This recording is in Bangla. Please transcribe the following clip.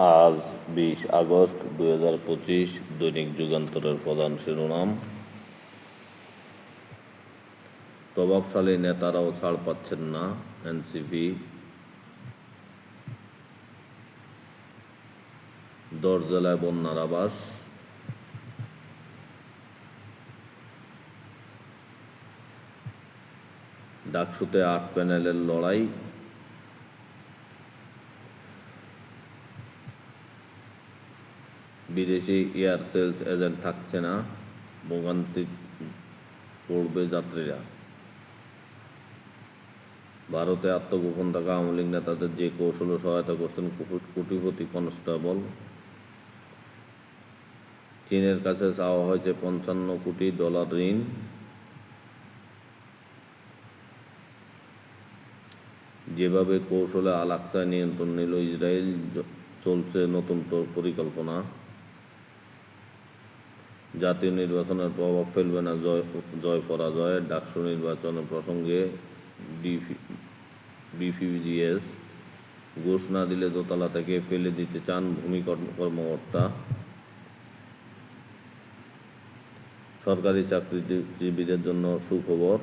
আজ বিশ আগস্ট দুই পঁচিশ দৈনিক যুগান্তরের প্রধান শিরোনাম। প্রভাবশালী নেতারাও ছাড় পাচ্ছেন না, এনসিপি। দশ জেলায় বন্যার আবাস ডাকসুতে আট প্যানেলের লড়াই। বিদেশি এয়ার সেলস এজেন্ট থাকছে না, ভোগান্তি পড়বে যাত্রীরা। ভারতে আত্মগোপন থাকা আওয়ামী লীগ নেতাদের যে কৌশলে সহায়তা করছেন কোটিপতি কনস্টেবল। চীনের কাছে চাওয়া হয়েছে পঞ্চান্ন কোটি ডলার ঋণ। যেভাবে কৌশলে আল আকসায় নিয়ন্ত্রণ নিল ইসরায়েল চলছে নতুন পরিকল্পনা। জাতীয় নির্বাচনের প্রভাব ফেলবে না, জয় জয় পরাজয়ের ডাকসু নির্বাচনের প্রসঙ্গে ডিফিউজিএস ঘুষ না দিলে দোতলা থেকে ফেলে দিতে চান ভূমি কর্মকর্তা। সরকারি চাকরিজীবীদের জন্য সুখবর